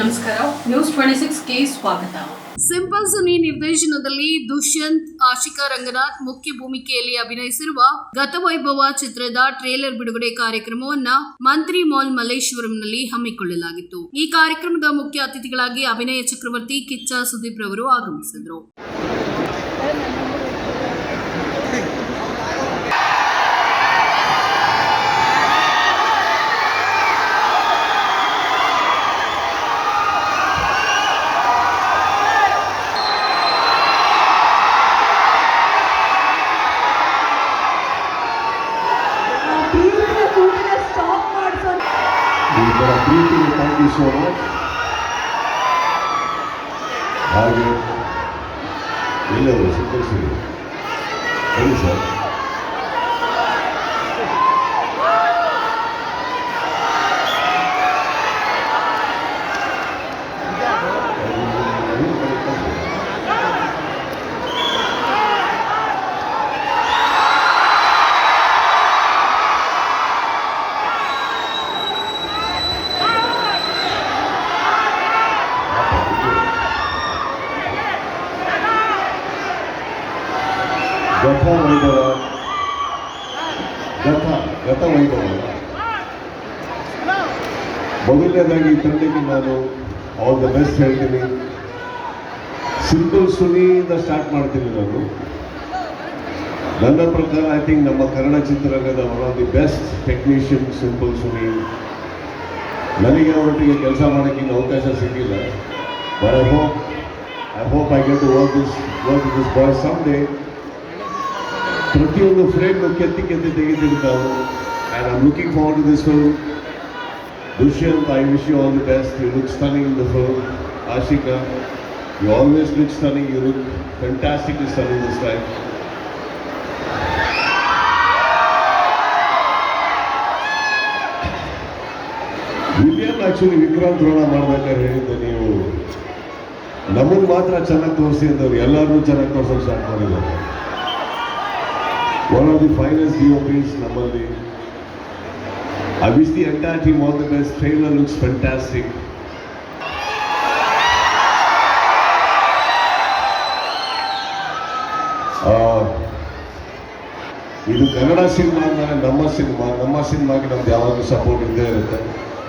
ನಮಸ್ಕಾರ. News twenty ಸಿಕ್ಸ್ಗೆ ಸ್ವಾಗತ. Simple Suni ನಿರ್ದೇಶನದಲ್ಲಿ ದುಷ್ಯಂತ್, ಆಶಿಕಾ ರಂಗನಾಥ್ ಮುಖ್ಯ ಭೂಮಿಕೆಯಲ್ಲಿ ಅಭಿನಯಿಸಿರುವ ಗತವೈಭವ ಚಿತ್ರದ ಟ್ರೇಲರ್ ಬಿಡುಗಡೆ ಕಾರ್ಯಕ್ರಮವನ್ನ ಮಂತ್ರಿ ಮಾಲ್ ಮಲ್ಲೇಶ್ವರಂನಲ್ಲಿ ಹಮ್ಮಿಕೊಳ್ಳಲಾಗಿತ್ತು. ಈ ಕಾರ್ಯಕ್ರಮದ ಮುಖ್ಯ ಅತಿಥಿಗಳಾಗಿ ಅಭಿನಯ ಚಕ್ರವರ್ತಿ ಕಿಚ್ಚ ಸುದೀಪ್ ರವರು ಆಗಮಿಸಿದರು. ಈ ಥರ ಪ್ರೀತಿಗೆ ಥ್ಯಾಂಕ್ ಯು ಸೋ ಮಚ್ ಹಾಗೆ ಎಲ್ಲವರು ಸಂತೋಷಿರಿ ಹೇಳಿ ಸರ್ ಗತ ಗತ ವೈಭವ. ಮೊದಲನೇದಾಗಿ ತಂಡಕ್ಕೆ ನಾನು ಆಲ್ ದ ಬೆಸ್ಟ್ ಹೇಳ್ತೀನಿ. ಸಿಂಪಲ್ ಸುನಿಯಿಂದ ಸ್ಟಾರ್ಟ್ ಮಾಡ್ತೀನಿ ನಾನು. ನನ್ನ ಪ್ರಕಾರ ಐ ಥಿಂಕ್ ನಮ್ಮ ಕನ್ನಡ ಚಿತ್ರರಂಗದ one of the best technician Simple Suni. ನನಗೆ ಅವರೊಟ್ಟಿಗೆ ಕೆಲಸ ಮಾಡೋಕ್ಕೆ ಅವಕಾಶ ಸಿಕ್ಕಿಲ್ಲ. But I hope I hope I get to work this work this boy some day ಪ್ರತಿಯೊಂದು ಫ್ರೇಮ್ ಕೆತ್ತಿ ಕೆತ್ತಿ ತೆಗೆದಿದ್ದು ನಾವು and I'm looking forward to this film Dushyant I wish you all the best you look stunning in the film Ashika you always look stunning you look fantastically stunning this time William actually Vikrant Rona ಮಾಡ್ಬೇಕಾದ್ರೆ ಹೇಳಿದ್ದೆ ನೀವು. ನಮ್ಮನ್ನು ಮಾತ್ರ ಚೆನ್ನಾಗಿ ತೋರಿಸಿ ಅಂತವ್ರು ಎಲ್ಲರನ್ನೂ ಚೆನ್ನಾಗಿ ತೋರ್ಸೋಕೆ ಸ್ಟಾರ್ಟ್ ಮಾಡಿದ್ದಾರೆ. One of the finals piece ನಮ್ಮಲ್ಲಿ. I wish the entire team all the best trailer looks fantastic ಇದು ಕನ್ನಡ ಸಿನಿಮಾ ಅಂದರೆ ನಮ್ಮ ಸಿನಿಮಾ, ನಮ್ಮ ಸಿನಿಮಾಗೆ ನಮ್ದು ಯಾವಾಗಲೂ ಸಪೋರ್ಟ್ ಇದ್ದೇ ಇರುತ್ತೆ.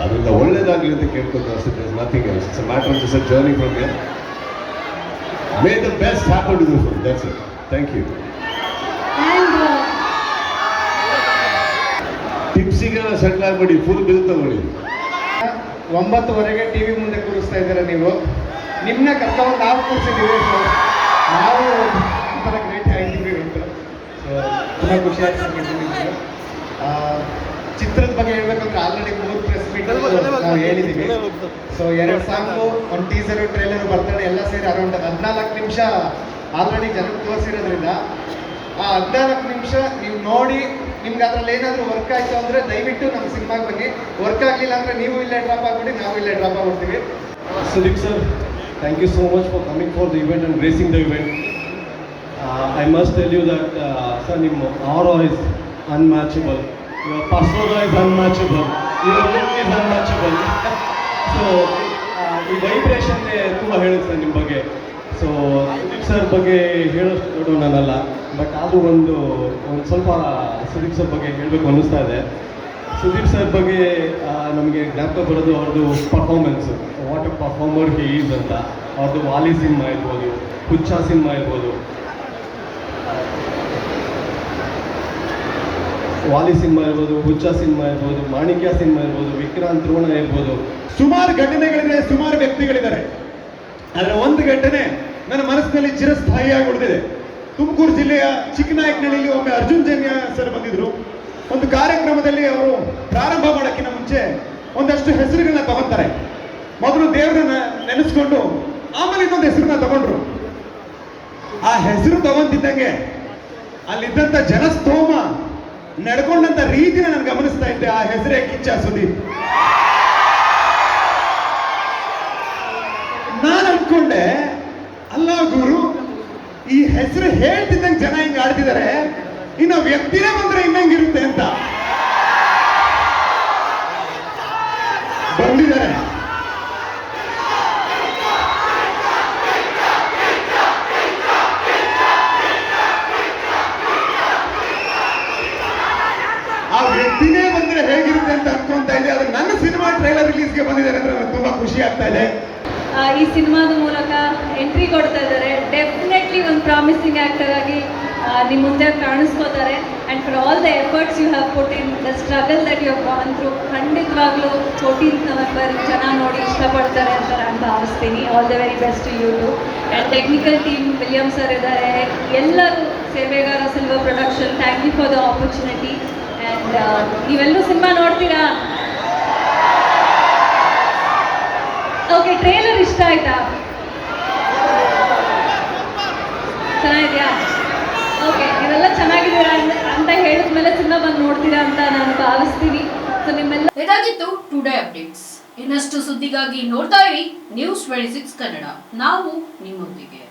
ಅದರಿಂದ ಒಳ್ಳೇದಾಗಲಿ ಅಂತ ಕೇಳ್ಕೊಂಡು ಅಷ್ಟೇ nothing else it's matter of a journey from me the best happen to the film that's it thank you ಟಿಪ್ಸಿಗೆಲ್ಲ settle ಆಗ್ಬೇಡಿ ಫುಲ್ ಬಿಲ್ ತಗೊಳ್ಳಿ. ಒಂಬತ್ತುವರೆಗೆ ಟಿವಿ ಮುಂದೆ ಕೂರಿಸ್ತಾ ಇದ್ದೀರಾ ನೀವು? ನಿಮ್ಮನ್ನ ಕರ್ಕೊಂಡು ನಾವು ಕೂರಿಸಿದ್ದೀವಿ ಸೊ ನಾವು ಒಂಥರ ಗ್ರೇಟ್ ಆಗಿದ್ದೀವಿ ಅಂತ ಸೊ ತುಂಬ ಖುಷಿ ಆಯ್ತು ನಮ್ಗೆ. ಆ, ಚಿತ್ರದ ಬಗ್ಗೆ ಹೇಳ್ಬೇಕಂದ್ರೆ ಆಲ್ರೆಡಿ ಮೂರು ಪ್ರೆಸ್ ಮೀಟ್ ನಾವು ಹೇಳಿದ್ದೀವಿ. ಸೊ ಎರಡು ಸಾಂಗು ಒಂದು ಟೀಸರು ಟ್ರೈಲರ್ ಬರ್ತಾನೆ ಎಲ್ಲ ಸೇರಿ ಅರೌಂಡ್ ಹದಿನಾಲ್ಕು ನಿಮಿಷ ಆಲ್ರೆಡಿ ಜನಕ್ಕೆ ತೋರಿಸಿರೋದ್ರಿಂದ ಆ ಹದಿನಾಲ್ಕು ನಿಮಿಷ ನೀವು ನೋಡಿ ನಿಮ್ಗೆ ಅದರಲ್ಲಿ ಏನಾದರೂ ವರ್ಕ್ ಆಯಿತು ಅಂದರೆ ದಯವಿಟ್ಟು ನಮ್ಮ ಸಿನಿಮಾಗೆ ಬನ್ನಿ. ವರ್ಕ್ ಆಗಲಿಲ್ಲ ಅಂದರೆ ನೀವು ಇಲ್ಲೇ ಡ್ರಾಪ್ ಆಗಿಬಿಡಿ, ನಾವು ಇಲ್ಲೇ drop ಆಗ್ಬಿಡ್ತೀವಿ. Sudeep sir thank you so much for coming for the event and racing the event I must tell you that sir ನಿಮ್ಮ are is unmatchable your persona is unmatchable is unmatchable so ಈ vibration ತುಂಬ ಹೇಳುತ್ತೆ sir ನಿಮ್ಮ ಬಗ್ಗೆ. So sir ಬಗ್ಗೆ ಹೇಳೋಷ್ಟು ದೊಡ್ಡ ನಾನಲ್ಲ but ಆದರೂ ಒಂದು ಒಂದು ಸ್ವಲ್ಪ ಸುದೀಪ್ ಸರ್ ಬಗ್ಗೆ ಹೇಳಬೇಕು ಅನ್ನಿಸ್ತಾ ಇದೆ. ಸುದೀಪ್ ಸರ್ ಬಗ್ಗೆ ನಮಗೆ ಜ್ಞಾಪಕ ಬರೋದು ಅವ್ರದ್ದು performance what a performer he is ಅಂತ. ಅವ್ರದ್ದು ವಾಲಿ ಸಿನಿಮಾ ಇರ್ಬೋದು, ಹುಚ್ಚ ಸಿನಿಮಾ ಇರ್ಬೋದು. ವಾಲಿ ಸಿನಿಮಾ ಇರ್ಬೋದು, ಹುಚ್ಚ ಸಿನಿಮಾ ಇರ್ಬೋದು, ಮಾಣಿಕ್ಯ ಸಿನಿಮಾ ಇರ್ಬೋದು, ವಿಕ್ರಾಂತ್ ರೋಣ ಇರ್ಬೋದು. ಸುಮಾರು ಘಟನೆಗಳಿದೆ, ಸುಮಾರು ವ್ಯಕ್ತಿಗಳಿದ್ದಾರೆ. ಆದರೆ ಒಂದು ಘಟನೆ ನನ್ನ ಮನಸ್ಸಿನಲ್ಲಿ ಚಿರಸ್ಥಾಯಿಯಾಗಿ ಉಳಿದಿದೆ ತುಮಕೂರು ಜಿಲ್ಲೆಯ ಚಿಕ್ಕನಾಯಕನಹಳ್ಳಿಯಲ್ಲಿ ಒಮ್ಮೆ ಅರ್ಜುನ್ ಜನ್ಯ ಸರ್ ಬಂದಿದ್ರು. ಒಂದು ಕಾರ್ಯಕ್ರಮದಲ್ಲಿ ಅವರು ಪ್ರಾರಂಭ ಮಾಡೋಕ್ಕಿಂತ ಮುಂಚೆ ಒಂದಷ್ಟು ಹೆಸರುಗಳನ್ನ ತಗೊಂತಾರೆ. ಮೊದಲು ದೇವರನ್ನ ನೆನೆಸ್ಕೊಂಡು ಆಮೇಲೆ ಇನ್ನೊಂದು ಹೆಸರನ್ನ ತಗೊಂಡ್ರು. ಆ ಹೆಸರು ತಗೊಂತಿದ್ದಂಗೆ ಅಲ್ಲಿದ್ದಂಥ ಜನಸ್ತೋಮ ನಡ್ಕೊಂಡಂತ ರೀತಿನ ನಾನು ಗಮನಿಸ್ತಾ ಇದ್ದೆ. ಆ ಹೆಸರೇ ಕಿಚ್ಚ ಸುದೀಪ್. ಕಟ್ಟಿದ್ದಾರೆ ಇನ್ನು ವ್ಯಕ್ತಿನೇ ಬಂದ್ರೆ ಇನ್ನಂಗಿರುತ್ತೆ ಅಂತ. ಬಂದಿದ್ದಾರೆ. ಆ ವ್ಯಕ್ತಿನೇ ಬಂದ್ರೆ ಹೇಗಿರುತ್ತೆ ಅಂತ ಅನ್ಕೊಂತ ಇದೆ ಅದು ನನ್ನ ಸಿನಿಮಾ ಟ್ರೈಲರ್ ರಿಲೀಸ್ಗೆ ಬಂದಿದ್ದಾರೆ ಅಂದ್ರೆ ನನಗೆ ತುಂಬಾ ಖುಷಿ ಆಗ್ತಾ ಇದೆ. ಈ ಸಿನಿಮಾದ ಮೂಲಕ ಎಂಟ್ರಿ ಕೊಡ್ತಾ ಇದ್ದಾರೆ. ಡೆಫಿನೆಟ್ಲಿ ಒಂದು ಪ್ರಾಮಿಸಿಂಗ್ ಆಕ್ಟರ್ ಆಗಿ ನಿಮ್ಮ ಮುಂದೆ ಕಾಣಿಸ್ಕೋತಾರೆ. And for all the efforts you have put in the struggle that you have through ಖಂಡಿತವಾಗ್ಲೂ ಫೋರ್ಟೀನ್ತ್ ನವೆಂಬರ್ ಜನ ನೋಡಿ ಇಷ್ಟಪಡ್ತಾರೆ ಅಂತ ನಾನು ಭಾವಿಸ್ತೀನಿ. All the very best you too and technical team William sir ಇದ್ದಾರೆ. ಎಲ್ಲರೂ ಸೇವೆಗಾರ silver production thank you for the opportunity and ನೀವೆಲ್ಲರೂ ಸಿನಿಮಾ ನೋಡ್ತೀರಾ? ಓಕೆ ಟ್ರೇಲರ್ ಇಷ್ಟ ಆಯ್ತಾ? ಚೆನ್ನಾಗಿದೆಯಾ ಓಕೆ ನೀವೆಲ್ಲ ಚೆನ್ನಾಗಿದ್ದೀರಾ ಅಂತ ಅಂತ ಹೇಳಿದ್ಮೇಲೆ ಸಿನಿಮಾ ಬಂದು ನೋಡ್ತೀರಾ ಅಂತ ನಾನು ಭಾವಿಸ್ತೀನಿ ಸೊ ನಿಮ್ಮೆಲ್ಲ ಇದಾಗಿತ್ತು ಟುಡೇ ಅಪ್ಡೇಟ್ಸ್ ಇನ್ನಷ್ಟು ಸುದ್ದಿಗಾಗಿ ನೋಡ್ತಾ ಇರಿ ನ್ಯೂಸ್ ಟ್ವೆಂಟಿ ಸಿಕ್ಸ್ ಕನ್ನಡ ನಾವು ನಿಮ್ಮೊಂದಿಗೆ.